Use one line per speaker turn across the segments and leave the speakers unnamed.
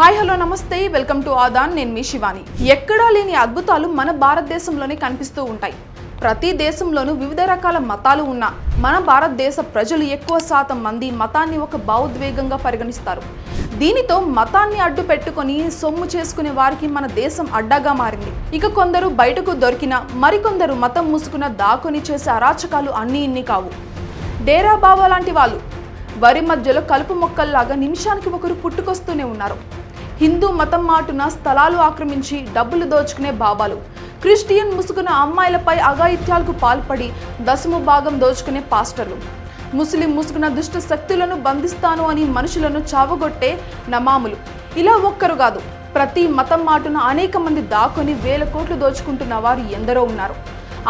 Hi hello నమస్తే. Welcome to Aadan. నేను మీ శివాని. ఎక్కడా లేని అద్భుతాలు మన భారతదేశంలోనే కనిపిస్తూ ఉంటాయి. ప్రతి దేశంలోనూ వివిధ రకాల మతాలు ఉన్నా మన భారతదేశ ప్రజలు ఎక్కువ శాతం మంది మతాన్ని ఒక భావోద్వేగంగా పరిగణిస్తారు. దీనితో మతాన్ని అడ్డు పెట్టుకొని సొమ్ము చేసుకునే వారికి మన దేశం అడ్డాగా మారింది. ఇక కొందరు బయటకు దొరికిన మరికొందరు మతం మూసుకున్న దాకొని చేసే అరాచకాలు అన్నీ ఇన్ని కావు. డేరా బాబా లాంటి వాళ్ళు వరి మధ్యలో కలుపు మొక్కల్లాగా నిమిషానికి ఒకరు పుట్టుకొస్తూనే ఉన్నారు. హిందూ మతం మాటున స్థలాలు ఆక్రమించి డబ్బులు దోచుకునే బాబాలు. క్రిస్టియన్ ముసుగున అమ్మాయిలపై అఘాయిత్యాలకు పాల్పడి దశమ భాగం దోచుకునే పాస్టర్లు. ముస్లిం ముసుగున దుష్ట శక్తులను బంధిస్తాను అని మనుషులను చావగొట్టే నమాములు. ఇలా ఒక్కరు కాదు ప్రతి మతం మాటున అనేక మంది దాకొని వేల కోట్లు దోచుకుంటున్న వారు ఎందరో ఉన్నారు.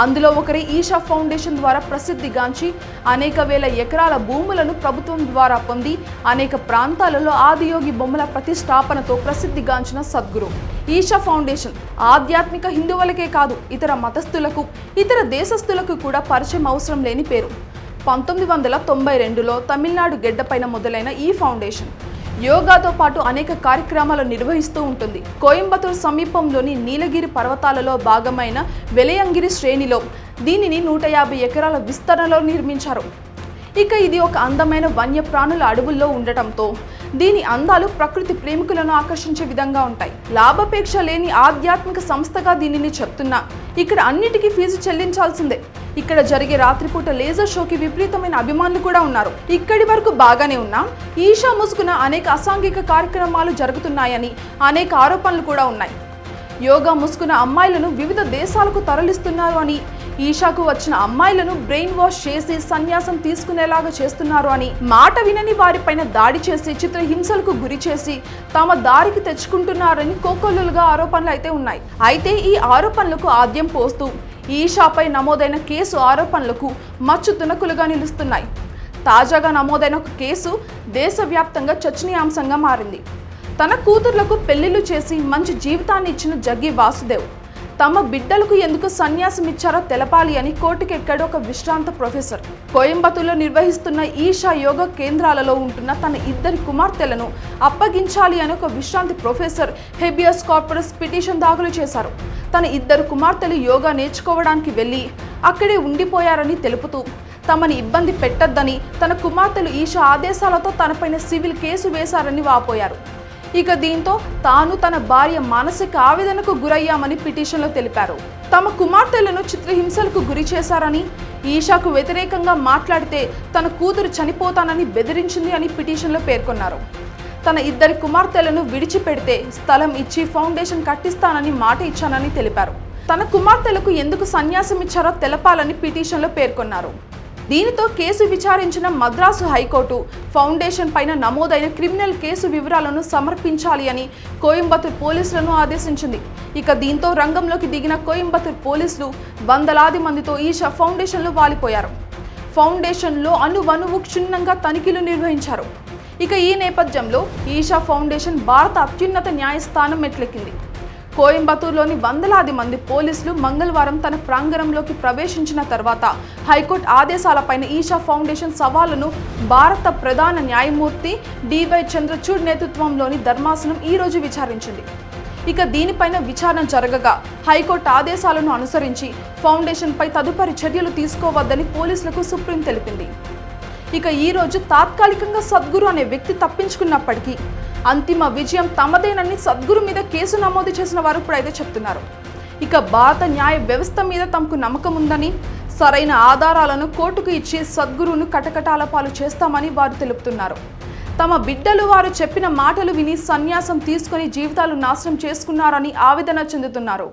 అందులో ఒకరి ఈషా ఫౌండేషన్ ద్వారా ప్రసిద్ధిగాంచి అనేక వేల ఎకరాల భూములను ప్రభుత్వం ద్వారా పొంది అనేక ప్రాంతాలలో ఆదియోగి బొమ్మల ప్రతిష్టాపనతో ప్రసిద్ధిగాంచిన సద్గురు. ఈషా ఫౌండేషన్ ఆధ్యాత్మిక హిందువులకే కాదు ఇతర మతస్థులకు ఇతర దేశస్థులకు కూడా పరిచయం అవసరం లేని పేరు. పంతొమ్మిది వందల తొంభై రెండులో తమిళనాడు గెడ్డపైన మొదలైన ఈ ఫౌండేషన్ యోగాతో పాటు అనేక కార్యక్రమాలు నిర్వహిస్తూ ఉంటుంది. కోయంబత్తూరు సమీపంలోని నీలగిరి పర్వతాలలో భాగమైన వెలయంగిరి శ్రేణిలో దీనిని నూట యాభై ఎకరాల విస్తరణలో నిర్మించారు. ఇక ఇది ఒక అందమైన వన్యప్రాణుల అడవుల్లో ఉండటంతో దీని అందాలు ప్రకృతి ప్రేమికులను ఆకర్షించే విధంగా ఉంటాయి. లాభాపేక్ష లేని ఆధ్యాత్మిక సంస్థగా దీనిని చెప్తున్నా. ఇక్కడ అన్నిటికీ ఫీజు చెల్లించాల్సిందే. ఇక్కడ జరిగే రాత్రిపూట లేజర్ షోకి విపరీతమైన అభిమానులు కూడా ఉన్నారు. ఇక్కడి వరకు బాగానే ఉన్నా ఈషా ముసుగున అనేక అసాంఘిక కార్యక్రమాలు జరుగుతున్నాయని అనేక ఆరోపణలు కూడా ఉన్నాయి. యోగా ముసుగున అమ్మాయిలను వివిధ దేశాలకు తరలిస్తున్నారు అని ఈషాకు వచ్చిన అమ్మాయిలను బ్రెయిన్ వాష్ చేసి సన్యాసం తీసుకునేలాగా చేస్తున్నారు అని మాట వినని వారిపైన దాడి చేసి చిత్రహింసలకు గురి చేసి తమ దారికి తెచ్చుకుంటున్నారని కోకొల్లులుగా ఆరోపణలు అయితే ఉన్నాయి. అయితే ఈ ఆరోపణలకు ఆద్యం పోస్తూ ఈషాపై నమోదైన కేసు ఆరోపణలకు మచ్చు తునకులుగా నిలుస్తున్నాయి. తాజాగా నమోదైన ఒక కేసు దేశవ్యాప్తంగా చర్చనీయాంశంగా మారింది. తన కూతుర్లకు పెళ్ళిళ్ళు చేసి మంచి జీవితాన్ని ఇచ్చిన జగ్గి వాసుదేవ్. తమ బిడ్డలకు ఎందుకు సన్యాసం ఇచ్చారో తెలపాలి అని కోర్టుకెక్కాడు ఒక విశ్రాంత ప్రొఫెసర్. కోయంబత్తూరులో నిర్వహిస్తున్న ఈషా యోగ కేంద్రాలలో ఉంటున్న తన ఇద్దరి కుమార్తెలను అప్పగించాలి అని ఒక విశ్రాంతి ప్రొఫెసర్ హెబియస్ కార్పొరస్ పిటిషన్ దాఖలు చేశారు. తన ఇద్దరు కుమార్తెలు యోగా నేర్చుకోవడానికి వెళ్ళి అక్కడే ఉండిపోయారని తెలుపుతూ తమని ఇబ్బంది పెట్టద్దని తన కుమార్తెలు ఈషా ఆదేశాలతో తనపైన సివిల్ కేసు వేశారని వాపోయారు. ఇక దీంతో తాను తన భార్య మానసిక ఆవేదనకు గురయ్యామని పిటిషన్లో తెలిపారు. తమ కుమార్తెలను చిత్రహింసలకు గురి చేశారని ఈషాకు వ్యతిరేకంగా మాట్లాడితే తన కూతురు చనిపోతానని బెదిరించింది అని పిటిషన్లో పేర్కొన్నారు. తన ఇద్దరి కుమార్తెలను విడిచిపెడితే స్థలం ఇచ్చి ఫౌండేషన్ కట్టిస్తానని మాట ఇచ్చానని తెలిపారు. తన కుమార్తెలకు ఎందుకు సన్యాసం ఇచ్చారో తెలపాలని పిటిషన్లో పేర్కొన్నారు. దీనితో కేసు విచారించిన మద్రాసు హైకోర్టు ఫౌండేషన్ పైన నమోదైన క్రిమినల్ కేసు వివరాలను సమర్పించాలి అని కోయంబత్తూర్ పోలీసులను ఆదేశించింది. ఇక దీంతో రంగంలోకి దిగిన కోయంబత్తూర్ పోలీసులు వందలాది మందితో ఈషా ఫౌండేషన్లో వాలిపోయారు. ఫౌండేషన్లో అనువనువు క్షుణ్ణంగా తనిఖీలు నిర్వహించారు. ఇక ఈ నేపథ్యంలో ఈషా ఫౌండేషన్ భారత అత్యున్నత న్యాయస్థానం మెట్లెక్కింది. కోయంబత్తూరులోని వందలాది మంది పోలీసులు మంగళవారం తన ప్రాంగణంలోకి ప్రవేశించిన తర్వాత హైకోర్టు ఆదేశాలపైన ఈషా ఫౌండేషన్ సవాలును భారత ప్రధాన న్యాయమూర్తి డివై చంద్రచూడ్ నేతృత్వంలోని ధర్మాసనం ఈ రోజు విచారించింది. ఇక దీనిపైన విచారణ జరగగా హైకోర్టు ఆదేశాలను అనుసరించి ఫౌండేషన్పై తదుపరి చర్యలు తీసుకోవద్దని పోలీసులకు సుప్రీం తెలిపింది. ఇక ఈ రోజు తాత్కాలికంగా సద్గురు అనే వ్యక్తి తప్పించుకున్నప్పటికీ అంతిమ విజయం తమదేనని సద్గురు మీద కేసు నమోదు చేసిన వారు ఇప్పుడైతే చెప్తున్నారు. ఇక భారత న్యాయ వ్యవస్థ మీద తమకు నమ్మకం ఉందని సరైన ఆధారాలను కోర్టుకు ఇచ్చి సద్గురును కటకటాల పాలు చేస్తామని వారు తెలుపుతున్నారు. తమ బిడ్డలు వారు చెప్పిన మాటలు విని సన్యాసం తీసుకొని జీవితాలు నాశనం చేసుకున్నారని ఆవేదన చెందుతున్నారు.